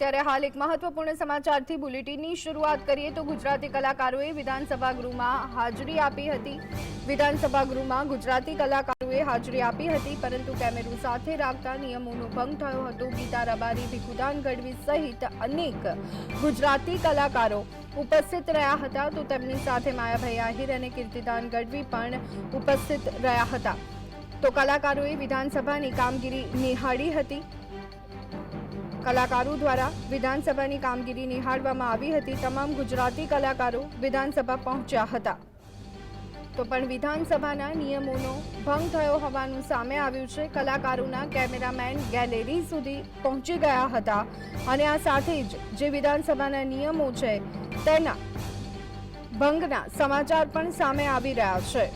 ત્યારે હાલ એક મહત્વપૂર્ણ સમાચારથી બુલેટિનની શરૂઆત કરીએ તો ગુજરાતી કલાકારોએ વિધાનસભા ગૃહમાં હાજરી આપી હતી. વિધાનસભા ગૃહમાં ગુજરાતી કલાકારોએ હાજરી આપી હતી, પરંતુ કેમેરો સાથે રાખતા નિયમોનો ભંગ થયો હતો. ગીતા રબારી, ભીખુદાન ગઢવી સહિત અનેક ગુજરાતી કલાકારો ઉપસ્થિત રહ્યા હતા તો તેમની સાથે માયાભાઈ આહિર અને કીર્તિદાન ગઢવી પણ ઉપસ્થિત રહ્યા હતા. તો કલાકારોએ વિધાનસભાની કામગીરી નિહાળી હતી. કલાકારો દ્વારા વિધાનસભાની કામગીરી નિહાળવામાં આવી હતી. તમામ ગુજરાતી કલાકારો વિધાનસભા પહોંચ્યા હતા. તો પણ વિધાનસભાના નિયમોનો ભંગ થયો હોવાનું સામે આવ્યું છે. કલાકારોના કેમેરામેન ગેલેરી સુધી પહોંચી ગયા હતા અને આ સાથે જ જે વિધાનસભાના નિયમો છે તેના ભંગના સમાચાર પણ સામે આવી રહ્યા છે.